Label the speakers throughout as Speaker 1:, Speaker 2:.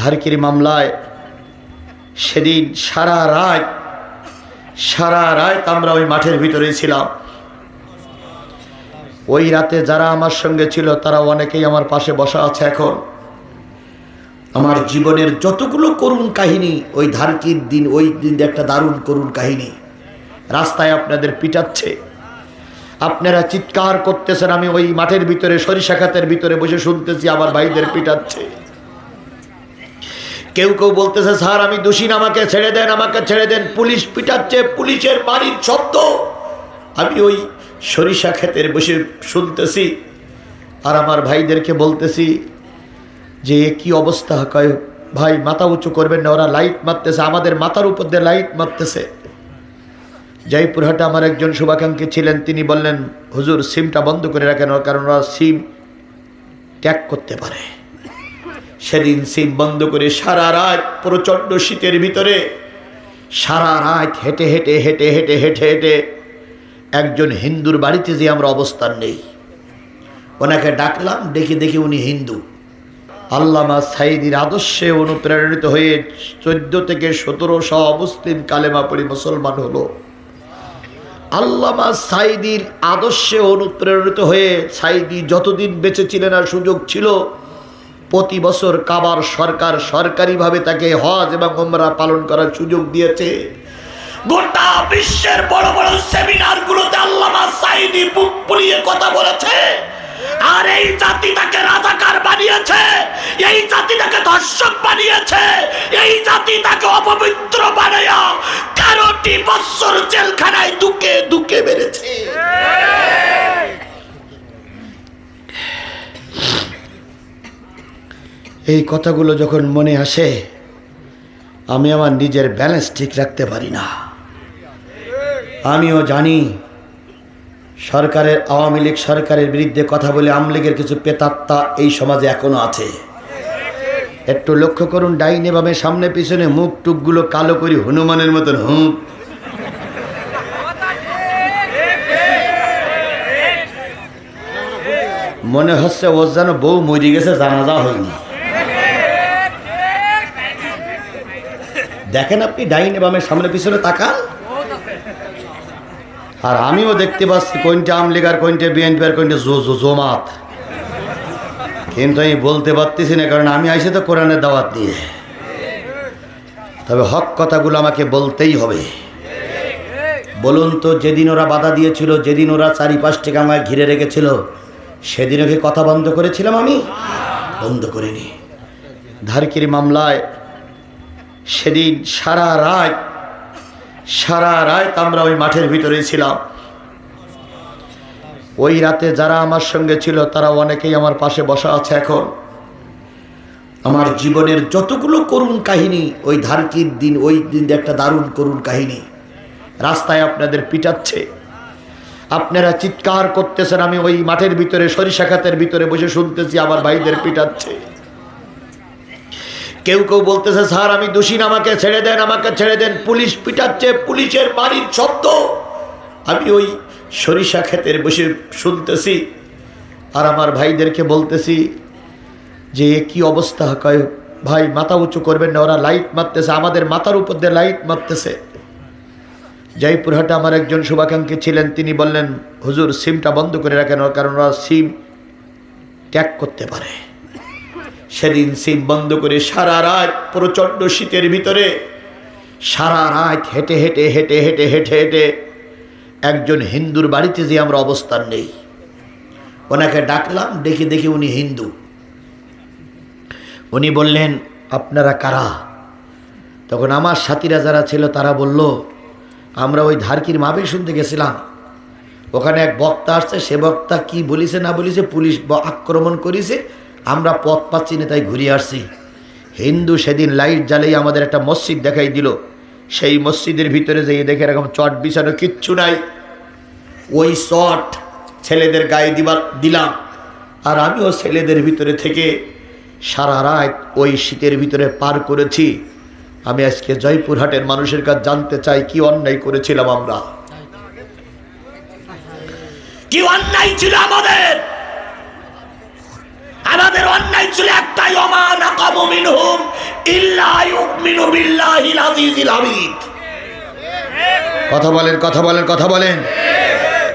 Speaker 1: ধারকির মামলায় সেদিন সারা রাত সারা রাত আমরা ওই মাঠের ভিতরে ছিলাম। ওই রাতে যারা আমার সঙ্গে ছিল, তারা অনেকেই আমার পাশে বসা আছে এখন। আমার জীবনের যতগুলো করুণ কাহিনী, ওই ধারকির দিন, ওই দিন একটা দারুণ করুণ কাহিনী। রাস্তায় আপনাদের পিটাচ্ছে। আপনারা চিৎকার করতেছেন, আমি ওই মাঠের ভিতরে, সরিষা খাতের ভিতরে বসে শুনতেছি, আমার ভাইদের পিটাচ্ছে। কেউ কেউ বলতেছে স্যার আমি দোষী না, আমাকে ছেড়ে দেন আমাকে ছেড়ে দেন। পুলিশ পিটাচ্ছে পুলিশের বাড়ির শব্দ। আমি ওই সরিষা ক্ষেতের বসে শুনতেছি আর আমার ভাইদেরকে বলতেছি যে এ কি অবস্থা? কয় ভাই মাথা উঁচু করবেন না ওরা লাইট মারতেছে আমাদের মাথার উপর দিয়ে লাইট মারতেছে। জয়পুরহাটে আমার একজন শুভাকাঙ্ক্ষী ছিলেন তিনি বললেন হুজুর সিমটা বন্ধ করে রাখেন কারণ ওরা সিম ত্যাগ করতে পারে। সেদিন সিম বন্ধ করে সারা রাত প্রচণ্ড শীতের ভিতরে সারা রাত হেঁটে হেঁটে হেঁটে হেঁটে হেঁটে হেঁটে একজন হিন্দুর বাড়িতে যে আমরা অবস্থান নেই। ওনাকে ডাকলাম ডেকে দেখি উনি হিন্দু। আল্লামা সাইদির আদর্শে অনুপ্রেরিত হয়ে চোদ্দ থেকে সতেরোশো মুসলিম কালেমা পড়ি মুসলমান হলো। আল্লামা সাইদির আদর্শে অনুপ্রেরিত হয়ে সাইদি যতদিন বেঁচে ছিলেন আর সুযোগ ছিল প্রতি বছর কাবার সরকার সরকারিভাবে তাকে হজ এবং ওমরা পালন করার সুযোগ দিয়েছে। গোটা বিশ্বের বড় বড় সেমিনার গুলোতে আল্লামা সাইদি বুক পুলিয়ে কথা বলেছে। আর এই জাতি তাকে রাজাকার বানিয়েছে, এই জাতি তাকে ধর্ষক বানিয়েছে, এই জাতি তাকে অপবিত্র বানাইয়া তেরোটি বছর জেলখানায় দুকে দুকে মেরেছে। এই কথাগুলো যখন মনে আসে, আমি আমার নিজের ব্যালেন্স ঠিক রাখতে পারি না। আমিও জানি, সরকারের, আওয়ামী লীগ সরকারের বিরুদ্ধে কথা বলে আওয়ামী লীগের কিছু পেতাত্তা এই সমাজে এখনও আছে। একটু লক্ষ্য করুন, ডাইনে বামে, সামনে, পিছনে, মুখ টুকগুলো কালো করি, হনুমানের মতন হুঁক মনে হচ্ছে ওর যেন বউ মরি গেছে, জানাজা হয়নি। দেখেন আপনি ডাইনে বামে সামনে পিছনে তাকান। আর আমিও দেখতে পাচ্ছি কোনটা আমলিগ আর কোনটা বিএনপি আর কোনটা জো জো জমাত। কিন্তু আমি বলতে পারতেছি না, কারণ আমি আইসে তো কোরআনের দাওয়াত দিয়ে। তবে হক কথাগুলো আমাকে বলতেই হবে। বলুন তো, যেদিন ওরা বাধা দিয়েছিল, যেদিন ওরা চারিপাশ থেকে আমায় ঘিরে রেখেছিল, সেদিনও কি কথা বন্ধ করেছিলাম আমি? বন্ধ করিনি। ধারকির মামলায় সেদিন সারা রাত সারা রাত আমরা ওই মাঠের ভিতরে ছিলাম। ওই রাতে যারা আমার সঙ্গে ছিল, তারা অনেকেই আমার পাশে বসা আছে এখন। আমার জীবনের যতগুলো করুণ কাহিনী, ওই ধারকির দিন, ওই দিন একটা দারুণ করুণ কাহিনী। রাস্তায় আপনাদের পিটাচ্ছে। আপনারা চিৎকার করতেছেন, আমি ওই মাঠের ভিতরে, সরিষা খাতের ভিতরে বসে শুনতেছি, আমার ভাইদের পিটাচ্ছে। কেউ কেউ বলতেছে স্যার আমি দোষী না, আমাকে ছেড়ে দেন আমাকে ছেড়ে দেন। পুলিশ পিটাচ্ছে পুলিশের বাড়ির শব্দ। আমি ওই সরিষা ক্ষেতের বসে শুনতেছি আর আমার ভাইদেরকে বলতেছি যে এ কি অবস্থা? কয় ভাই মাথা উঁচু করবেন না ওরা লাইট মারতেছে আমাদের মাথার উপর দিয়ে লাইট মারতেছে। জয়পুরহাটে আমার একজন শুভাকাঙ্ক্ষী ছিলেন তিনি বললেন হুজুর সিমটা বন্ধ করে রাখেন কারণ ওরা সিম ত্যাগ করতে পারে। সেদিন সিম বন্ধ করে সারা রাত প্রচণ্ড শীতের ভিতরে সারা রাত হেঁটে হেঁটে হেঁটে হেঁটে হেঁটে হেঁটে একজন হিন্দুর বাড়িতে যে আমরা অবস্থান নেই। ওনাকে ডাকলাম ডেকে দেখি উনি হিন্দু। উনি বললেন, আপনারা কারা? তখন আমার সাথীরা যারা ছিল, তারা বলল, আমরা ওই ধারকির মাবে শুনতে গেছিলাম। ওখানে এক বক্তা আসছে, সে বক্তা কি বলিছে না বলিছে, পুলিশ আক্রমণ করেছে আমরা পথ পাচ্ছি না, তাই ঘুরে আসছি। হিন্দু সেদিন লাইট জ্বালিয়ে আমাদের একটা মসজিদ দেখাই দিল। সেই মসজিদের ভিতরে যেয়ে দেখে এরকম চট বিছানো কিচ্ছু নাই। ওই চট ছেলেদের গায়ে দিবার দিলাম। আর আমিও ছেলেদের ভিতরে থেকে সারা রাত ওই শীতের ভিতরে পার করেছি। আমি আজকে জয়পুরহাটের মানুষের কাছে জানতে চাই, কি অন্যায় করেছিলাম আমরা? কি অন্যায় ছিল আমাদের অন্যায় ছিল একটাই অমান কথা বলেন কথা বলেন কথা বলেন।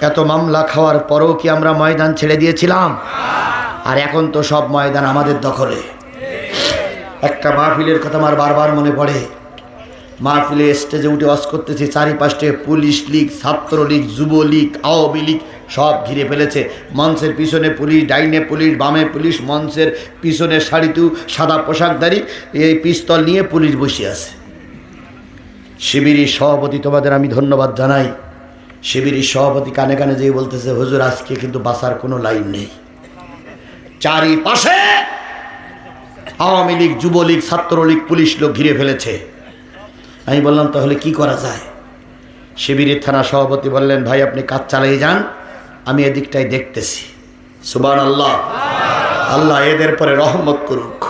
Speaker 1: এত মামলা খাওয়ার পরেও কি আমরা ময়দান ছেড়ে দিয়েছিলাম? আর এখন তো সব ময়দান আমাদের দখলে। একটা মাহফিলের কথা আমার বারবার মনে পড়ে। মাহফিলে স্টেজে উঠে অস করতেছি, চারিপাশে police league, Chhatra League, Jubo League, Awami league সব ঘিরে ফেলেছে। মঞ্চের পিছনে পুলিশ, ডাইনে পুলিশ, বামে পুলিশ, মঞ্চের পিছনে শাড়িতু সাদা পোশাকধারী এই পিস্তল নিয়ে পুলিশ বসে আছে। শিবিরের সভাপতি তোমাদের আমি ধন্যবাদ জানাই। শিবিরের সভাপতি কানে কানে যেয়ে বলতেছে, হুজুর, আজকে কিন্তু বাসার কোনো লাইন নেই। চারিপাশে আওয়ামী লীগ, যুবলীগ, ছাত্রলীগ, পুলিশ লোক ঘিরে ফেলেছে। আমি বললাম, তাহলে কি করা যায়? শিবিরের থানা সভাপতি বললেন, ভাই, আপনি কাজ চালিয়ে যান। আমি এদিকটাই দেখতেছি। সুবান আল্লাহ আল্লাহ এদের পরে রহমত করুক।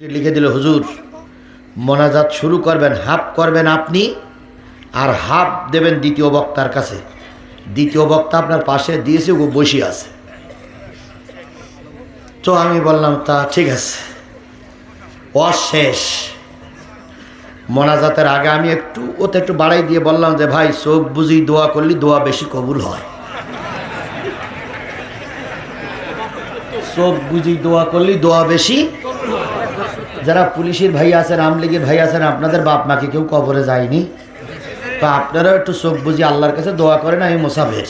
Speaker 1: লিখে দিল, হুজুর, মোনাজাত শুরু করবেন, হাফ করবেন আপনি আর হাফ দেবেন দ্বিতীয় বক্তার কাছে। দ্বিতীয় বক্তা আপনার পাশে দিয়েছে ও বসে আছে। তো আমি বললাম, তা ঠিক আছে। অশেষ। মোনাজাতের আগে আমি একটু, ওতে একটু বাড়াই দিয়ে বললাম যে, ভাই, চোখ বুঝি দোয়া করলি, দোয়া বেশি কবুল হয়। চোখ বুঝি দোয়া করলি, দোয়া বেশি। যারা পুলিশের ভাই আছেন আমলিগের ভাই আছেন আপনাদের বাপ মাকে কেউ কবরে যায়নি। তো আপনারাও একটু চোখ বুঝি আল্লাহর কাছে দোয়া করেন, আমি মোসাফের।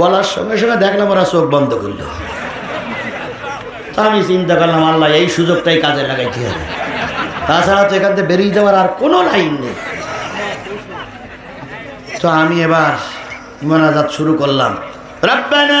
Speaker 1: বলার সঙ্গে সঙ্গে দেখলাম ওরা চোখ বন্ধ করল। তা আমি চিন্তা করলাম, আল্লাহ, এই সুযোগটাই কাজে লাগাইতে হবে। তাছাড়া তো এখান থেকে বেরিয়ে যাওয়ার আর কোনো লাইন নেই। তো আমি এবার মোনাজাত শুরু করলাম। রব্বানা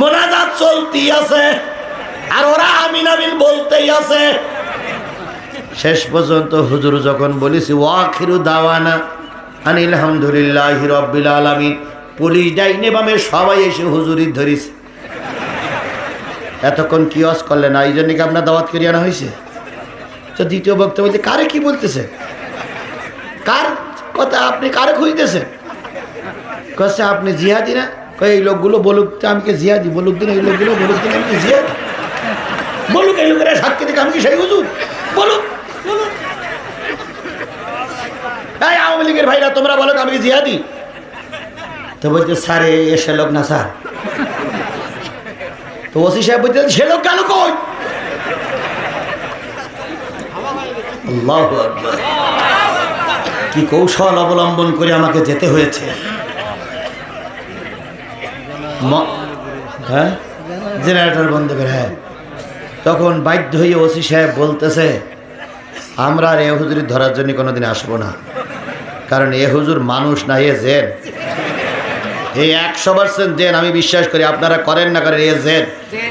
Speaker 1: মোনাজাত চলতি আছে, আর ওরা আমিন আমিন বলতেই আছে। শেষ পর্যন্ত হুজুর যখন বলেছি ওয়াখিরু দাওয়ানা আনিল আলহামদুলিল্লাহ রব্বিল আলামিন পুলিশ ডাইনে বামে সবাই এসে হুজুরি ধরিস এতক্ষণ কি অস করলেন না এই জন্য কি আপনার দাওয়াত করিয়ে আনা হয়েছে তো দ্বিতীয় বক্তব্য বলতে কারে কি বলতেছে? কার কথা আপনি, কারে খুঁজতেছেন কচ্ছে আপনি জিহাদি না? এই লোকগুলো বলুক তো আমি কি জিহাদি? বলুক দিন এই লোকগুলো, বলুক দিন আমি কি জিহাদি? বলুক এই লোকেরা সাক্ষী থেকে আমি কি সেই হুজুর? বলুক এই আওয়ামী লীগের ভাইরা, তোমরা বলো আমি তো বলছে, স্যার, এ সে লোক না, স্যার। তো ওসি সাহেব বলতে সে লোক গেল কই। কি কৌশল অবলম্বন করে আমাকে যেতে হয়েছে। হ্যাঁ? জেনারেটর বন্ধ করে হ্যাঁ। তখন বাধ্য হয়ে ওসি সাহেব বলতেছে, আমরা আর এ হুজুরি ধরার জন্য কোনোদিন আসব না। কারণ এ হুজুর মানুষ না, এ জেন। এই একশো পার্সেন্ট জেন, আমি বিশ্বাস করি আপনারা করেন না করেন এ জেন।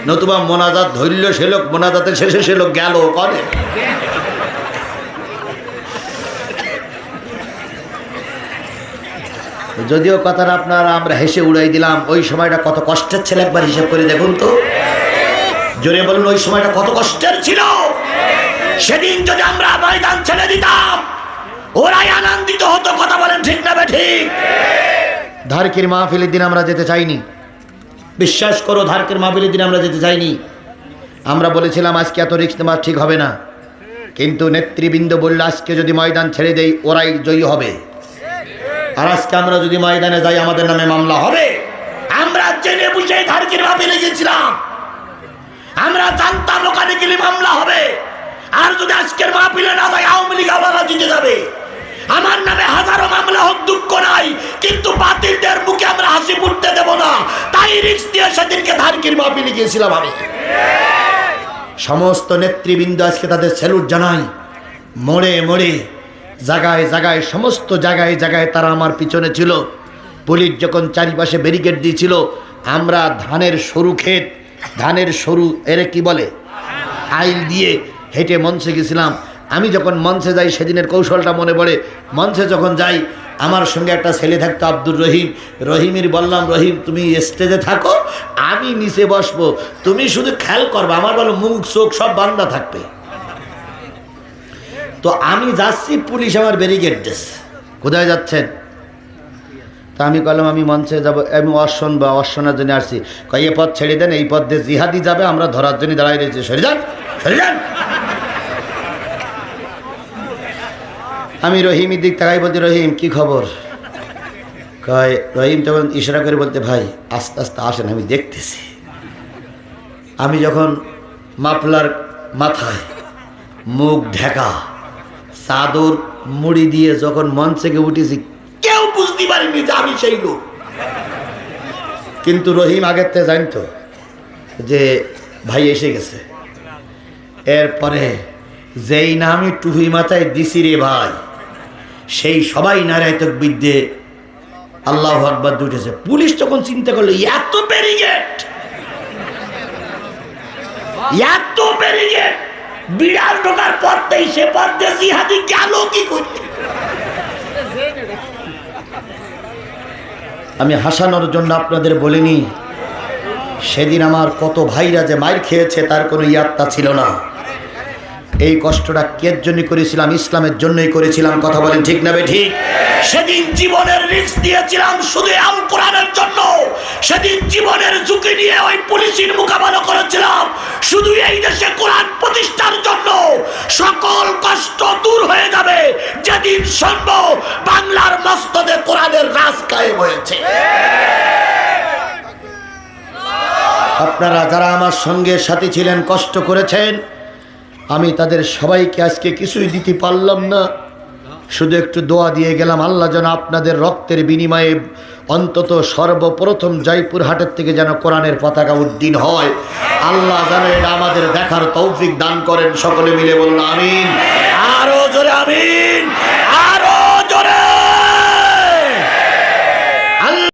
Speaker 1: নতুবা মোনাজাত ধৈর্য সে লোক, মোনাজাতের শেষে সে লোক গেল করে যদিও কথাটা আপনারা আমরা হেসে উড়াই দিলাম, ওই সময়টা কত কষ্টের ছিল একবার হিসেব করে দেখুন তো। জোরে বলুন, ওই সময়টা কত কষ্টের ছিল। সেদিন যদি আমরা ময়দান ছেড়ে দিতাম, ওরাই আনন্দিত হতো, কথা বলেন ঠিক না ঠিক ধারকির মাহফিলের দিন আমরা যেতে চাইনি। বিশ্বাস করো, ধারকের মাহফিলের দিন আমরা যেতে চাইনি। আমরা বলেছিলাম, আজকে এত রিক্স নেওয়া ঠিক হবে না। কিন্তু নেতৃবৃন্দ বললে, আজকে যদি ময়দান ছেড়ে দেই, ওরাই জয়ী হবে। আর আজকে আমরা যদি ময়দানে যাই, আমাদের নামে মামলা হবে। আমরা জেনে বুঝে ধারকির মাহফিলে গেছিলাম আমরা জানতাম ওখানে গেলে মামলা হবে। আর যদি আজকের মাহফিলে না যায়, আওয়ামী লীগ আবার জিতে যাবে। আমার নামে হাজারো মামলা হোক, দুঃখ নাই। কিন্তু বাতিলদের মুখে আমরা হাসি ফুটতে দেব না। তাই রিক্স দিয়ে সেদিনকে ধারকির মাহফিলে গিয়েছিলাম আমি। সমস্ত নেতৃবৃন্দ আজকে তাদের স্যালুট জানাই। মোড়ে মোড়ে জায়গায় জাগায়, সমস্ত জায়গায় জায়গায় তারা আমার পিছনে ছিল। পুলিশ যখন চারিপাশে ব্যারিকেড দিয়েছিল, আমরা ধানের সরু ক্ষেত, ধানের সরু এর কি বলে? আইল দিয়ে হেঁটে মঞ্চে গেছিলাম। আমি যখন মঞ্চে যাই, সেদিনের কৌশলটা মনে পড়ে। মঞ্চে যখন যাই, আমার সঙ্গে একটা ছেলে থাকতো আব্দুর রহিম। রহিমের বললাম, রহিম, তুমি স্টেজে থাকো, আমি নিচে বসবো। তুমি শুধু খেয়াল করবে, আমার বলো মুখ, চোখ সব বান্দা থাকবে। তো আমি যাচ্ছি, পুলিশ আমার ব্যারিকেড দিচ্ছে কোথায় যাচ্ছেন? তা আমি বললাম আমি মঞ্চে যাব, আমি অর্শন বা অর্শনের জন্য আসছি। কয় এ পথ ছেড়ে দেন, এই পথ দিয়ে জিহাদি যাবে, আমরা ধরার জন্য দাঁড়াই রয়েছি। সরে যান সরে যান। আমি রহিমের দিক তাকাই বলতে, রহিম, কি খবর? কয়, রহিম তখন ইশারা করে বলতে, ভাই, আস্তে আস্তে আসেন, আমি দেখতেছি। আমি যখন মাফলার মাথায় মুখ ঢাকা চাদর মুড়ি দিয়ে যখন মঞ্চ উঠেছি, কেউ বুঝতে পারিনি যে আমি সেই লোক। কিন্তু রহিম আগের থেকে জানতো যে ভাই এসে গেছে। এরপরে যেই না আমি মাথায় দিছি রে ভাই, সেই সবাই নারায় বিদ্যে আল্লাহ আকবর উঠেছে। পুলিশ তখন চিন্তা করল, এত ব্যারিগেট এত ব্যারিগেট বিড়াল ঢোকার পথেই সে পর্দে জিহাদি গেল কি করতে আমি হাসানোর জন্য আপনাদের বলিনি, সেদিন আমার কত ভাইরা যে মায়ের খেয়েছে তার কোনো ইয়াত্তা ছিল না। এই কষ্টটা কের জন্য করেছিলাম? ইসলামের জন্যই করেছিলাম? কথা বলেন ঠিক না ঠিক? সেদিন জীবনের রিস্ক দিয়েছিলাম শুধু আল কোরআনের জন্য। সেদিন জীবনের ঝুঁকি নিয়ে ওই পুলিশের মোকাবেলা করেছিলাম শুধু এই দেশে কোরআন প্রতিষ্ঠার জন্য। সকল কষ্ট দূর হয়ে যাবে যেদিন শুনব বাংলার মস্তদে কোরআনের রাজ কায়েম হয়েছে। আপনারা যারা আমার সঙ্গে সাথী ছিলেন কষ্ট করেছেন আমি তাদের সবাইকে আজকে কিছুই দিতে পারলাম না। শুধু একটু দোয়া দিয়ে গেলাম, আল্লাহ যেন আপনাদের রক্তের বিনিময়ে অন্তত সর্বপ্রথম জয়পুর হাটের থেকে যেন কোরআনের পতাকা উদ্দিন হয়। আল্লাহ যেন এটা আমাদের দেখার তৌফিক দান করেন, সকলে মিলে বলুন আমিন। আরও জোরে আমিন।